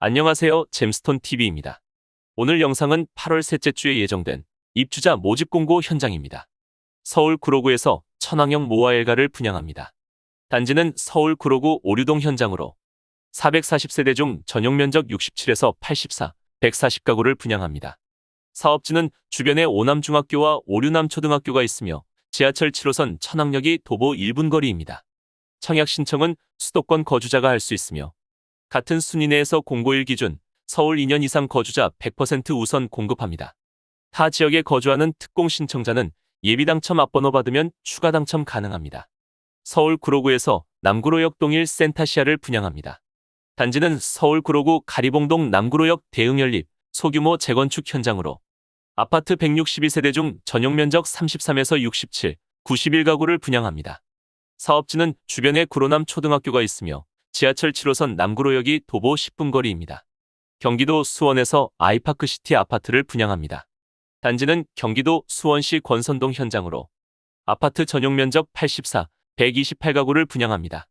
안녕하세요. 잼스톤 TV입니다. 오늘 영상은 8월 셋째 주에 예정된 입주자 모집 공고 현장입니다. 서울 구로구에서 천왕형 모아엘가를 분양합니다. 단지는 서울 구로구 오류동 현장으로 440세대 중 전용 면적 67에서 84, 140가구를 분양합니다. 사업지는 주변에 오남중학교와 오류남초등학교가 있으며 지하철 7호선 천왕역이 도보 1분 거리입니다. 청약 신청은 수도권 거주자가 할 수 있으며 같은 순위 내에서 공고일 기준 서울 2년 이상 거주자 100% 우선 공급합니다. 타 지역에 거주하는 특공 신청자는 예비 당첨 앞번호 받으면 추가 당첨 가능합니다. 서울 구로구에서 남구로역 동일 센타시아를 분양합니다. 단지는 서울 구로구 가리봉동 남구로역 대응 연립 소규모 재건축 현장으로 아파트 162세대 중 전용 면적 33에서 67, 91가구를 분양합니다. 사업지는 주변에 구로남 초등학교가 있으며 지하철 7호선 남구로역이 도보 10분 거리입니다. 경기도 수원에서 아이파크시티 아파트를 분양합니다. 단지는 경기도 수원시 권선동 현장으로 아파트 전용 면적 84, 128가구를 분양합니다.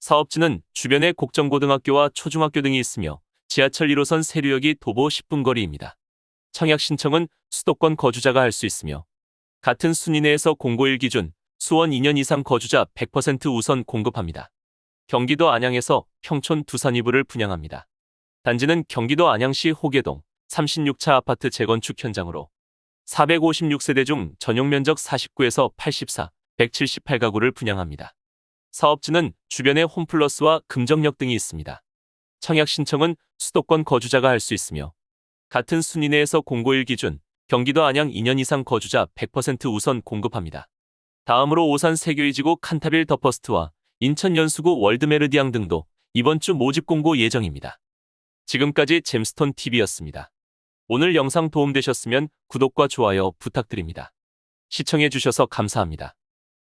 사업지는 주변에 곡정고등학교와 초중학교 등이 있으며 지하철 1호선 세류역이 도보 10분 거리입니다. 청약 신청은 수도권 거주자가 할 수 있으며 같은 순위 내에서 공고일 기준 수원 2년 이상 거주자 100% 우선 공급합니다. 경기도 안양에서 평촌 두산 이부를 분양합니다. 단지는 경기도 안양시 호계동 36차 아파트 재건축 현장으로 456세대 중 전용 면적 49에서 84, 178가구를 분양합니다. 사업지는 주변에 홈플러스와 금정역 등이 있습니다. 청약 신청은 수도권 거주자가 할 수 있으며 같은 순위 내에서 공고일 기준 경기도 안양 2년 이상 거주자 100% 우선 공급합니다. 다음으로 오산 세교이지구 칸타빌 더퍼스트와 인천 연수구 월드메르디앙 등도 이번 주 모집 공고 예정입니다. 지금까지 잼스톤 TV였습니다. 오늘 영상 도움되셨으면 구독과 좋아요 부탁드립니다. 시청해주셔서 감사합니다.